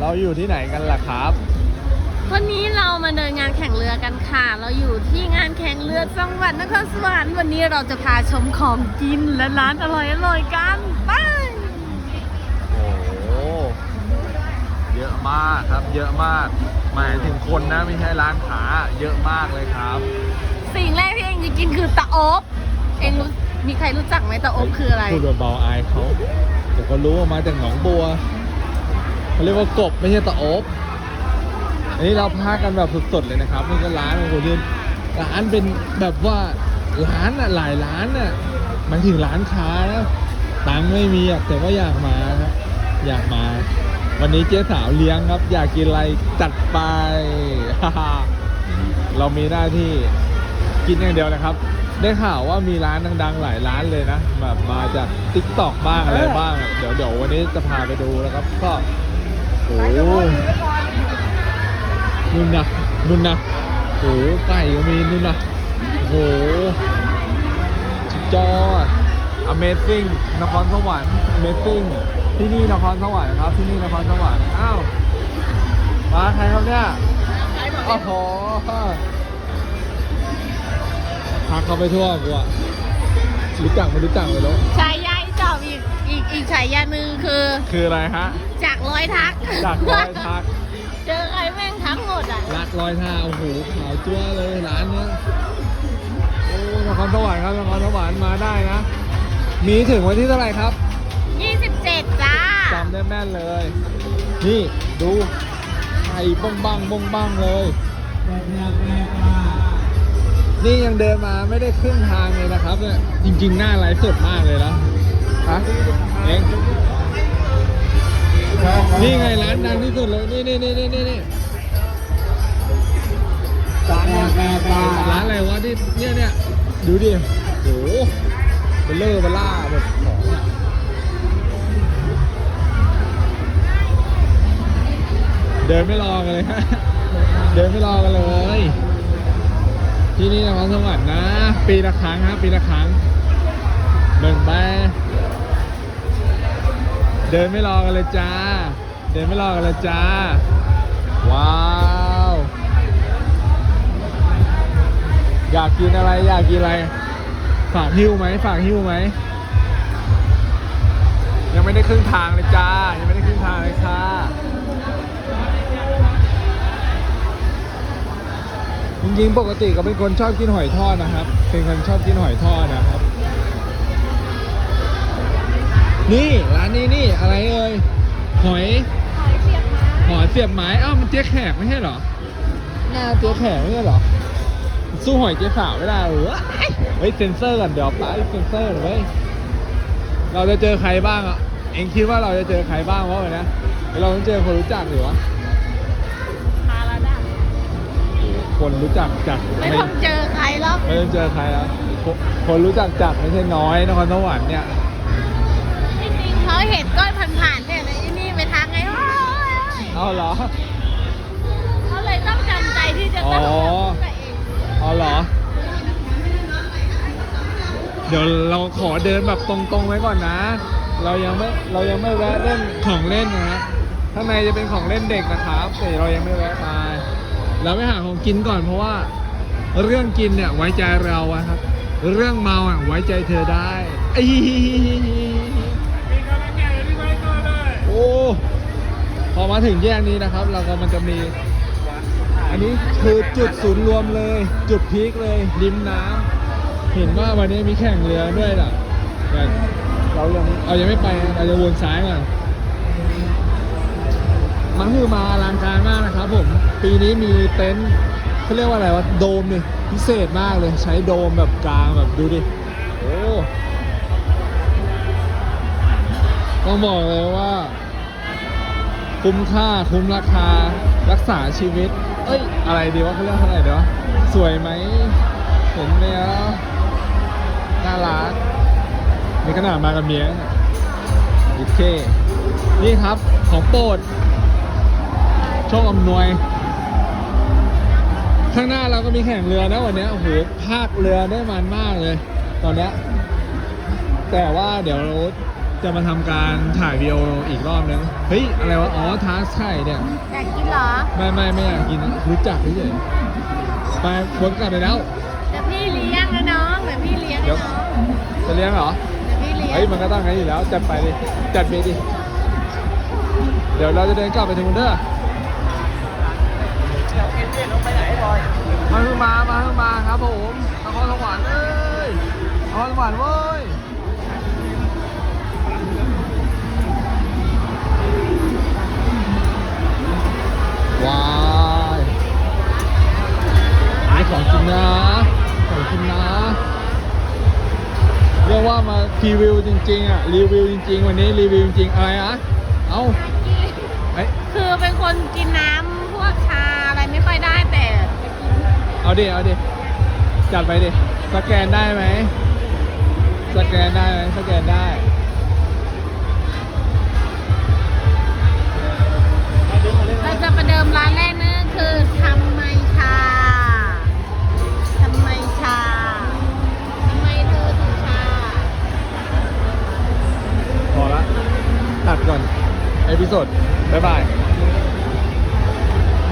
เราอยู่ที่ไหนกันล่ะครับ วันนี้เรามาเดินงานแข่งเรือกันค่ะ เราอยู่ที่งานแข่งเรือจังหวัดนครสวรรค์วันนี้เราจะพาชมของกินและร้านอร่อยๆกันไปโอ้โหเยอะมากครับ เยอะมากหมายถึงคนนะไม่ใช่ร้านค้าเยอะมากเลยครับ สิ่งแรกที่เองจะกินคือตะโอบเองรู้มีใครรู้จักไหมตะโอบคืออะไรพูดเบาๆอายเขาแต่ก็รู้ว่ามาจากหนองบัว เขาเรียกว่ากบไม่ใช่ตะโอบอันนี้เราพากันแบบสดๆเลยนะครับนี่ก็ร้านโอ้โหนี่ร้านเป็นแบบว่าร้านอะหลายร้านอะหมายถึงร้านค้านะตังไม่มีอะแต่ว่าอยากมาครับอยากมา วันนี้เจ๊สาวเลี้ยงครับ อยากกินอะไรจัดไป เรามีหน้าที่กินอย่างเดียวนะครับ ได้ข่าวว่ามีร้านดังๆ หลายร้านเลยนะแบบมาจากติ๊กตอกบ้างอะไรบ้าง เดี๋ยวเดี๋ยววันนี้จะพาไปดูนะครับ ก็ โอ้โหนุ่นนะนุ่นนะโอ้โหไก่ก็มีนุ่นนะโอ้โหสุดยอด Amazing นครสวรรค์ Amazing ที่นี่นครสวรรค์ครับ ที่นี่นครสวรรค์อ้าวมาใครครับเนี่ยโอ้โหพาเขาไปทั่วกูอะรู้จักไม่รู้จักไม่รู้ฉายาจอบอีก อีกอีกฉายาหนึ่งคือ คืออะไรฮะ จากร้อยทัก จากรอยทัก เจอใครแม่งทักหมดอะรักรอยท่าโอ้โหขาวจั่วเลยร้านเนี้ยโอ้นครสวรรค์ครับนครสวรรค์มาได้นะ มีถึงวันที่เท่าไหร่ครับ27จ้าจำได้แม่นเลย นี่ดูไข่บ้งบังบ้งบังเลย นี่ยังเดินมาไม่ได้ครึ่งทางเลยนะครับเนี่ยจริงๆหน้าไลฟ์สดมากเลยนะ ฮะเองนี่ไงร้านดังที่สุดเลย นี่นี่นี่นี่นี่นี่ร้านอะไรวะที่เนี่ยเนี่ยดูดิโหเบลเลอร์เบล่าแบบของอะเดินไม่รอกันเลยฮะ เดินไม่รอกันเลย ที่นี่นครสวรรค์นะ ปีละครั้งฮะปีละครั้ง หนึ่งไป เดินไม่รอกันเลยจ้า เดินไม่รอกันเลยจ้า ว้าว อยากกินอะไรอยากกินอะไร ฝากหิ้วไหมฝากหิ้วไหม ยังไม่ได้ครึ่งทางเลยจ้า ยังไม่ได้ครึ่งทางเลยค่ะจริงๆปกติก็เป็นคนชอบกินหอยทอดนะครับ เป็นคนชอบกินหอยทอดนะครับ นี่ร้านนี้นี่อะไรเอ่ยหอยหอยเสียบไม้อ้าวมันเจ๊แขกไม่ใช่เหรอหน้าเจ๊แขกไม่ใช่เหรอสู้หอยเจ๊สาวไม่ได้เหรอเฮ้ยเซ็นเซอร์ก่อนเดี๋ยวไปเซ็นเซอร์หน่อยเว้ยเราจะเจอใครบ้างอะเองคิดว่าเราจะเจอใครบ้างวะวันนี้เดี๋ยวเราต้องเจอคนรู้จักหรือวะพาราดาคนรู้จักจากไม่ต้องเจอใครหรอกไม่ต้องเจอใครแล้วคนคนรู้จักจากไม่ใช่น้อยนครสวรรค์เนี่ยจริงๆ เขาเห็นก้อนผ่านๆเนี่ยนะไอ้นี่ไปทางไงวะเอาเหรอ เขาเลยต้องจำใจที่จะต้องอ๋อตัวเองเอาเหรอ เดี๋ยวเราขอเดินแบบตรงๆไว้ก่อนนะ เรายังไม่เรายังไม่แวะเล่นของเล่นนะข้างในจะเป็นของเล่นเด็กนะครับแต่เรายังไม่แวะมาเราไปหาของกินก่อนเพราะว่า เรื่องกินเนี่ยไว้ใจเราอะครับ เรื่องเมาอะไว้ใจเธอได้ไอ้ มาถึงแยกนี้นะครับ เราก็มันจะมี อันนี้คือจุดศูนย์รวมเลย จุดพีคเลยริมน้ำเห็นว่าวันนี้มีแข่งเรือด้วยล่ะแต่เรายังเรายังไม่ไปเราจะวนซ้ายก่อนมันคือมาอลังการมากนะครับผม ปีนี้มีเต็นท์เขาเรียกว่าอะไรวะโดมนี่พิเศษมากเลยใช้โดมแบบกลางแบบดูดิโอ้ต้องบอกเลยว่า คุ้มค่าคุ้มราคารักษาชีวิต เอ้ย อะไรดีวะเขาเรียกเท่าไหร่เดี๋ยวสวยไหมเห็นแล้วน่ารักมีขนาดมากับเมียโอเค นี่ครับของโปรดโชคอำนวย ข้างหน้าเราก็มีแข่งเรือนะวันนี้โอ้โหภาคเรือได้มันมากเลย ตอนนี้แต่ว่าเดี๋ยว จะมาทำการถ่ายวิดีโออีกรอบนึง เฮ้ย อะไรวะ อ๋อทาสไข่เนี่ย อยากกินเหรอไม่ไม่ไม่อยากกินรู้จักเฉยๆไปวนกลับไปแล้ว เดี๋ยวพี่เลี้ยงนะน้องเดี๋ยวพี่เลี้ยงเดี๋นะยวน้องจะเลี้ยงเหรอ เดี๋ยวพี่เลี้ยงเฮ้ยมันก็ต้องงั้นอยู่แล้ว จัดไปดิ จัดไปดิ เดี๋ยวเราจะเดินกลับไปถึงมุนเดอร์มาเพิ่งมา มาเพิ่งมาครับผมนครสวรรค์เอ้ยนครสวรรค์เว้ย รีวิวจริงๆอะรีวิวจริง ๆ วันนี้รีวิวจริงๆอะไรอะเอ้าเอ้ยคือเป็นคนกินน้ำพวกชาอะไรไม่ค่อยได้แต่เอาดิเอาดิจัดไปดิสแกนได้ไหมสแกนได้ไหมสแกนได้เราจะประเดิมร้านแรกนั่นก็คือทำ พ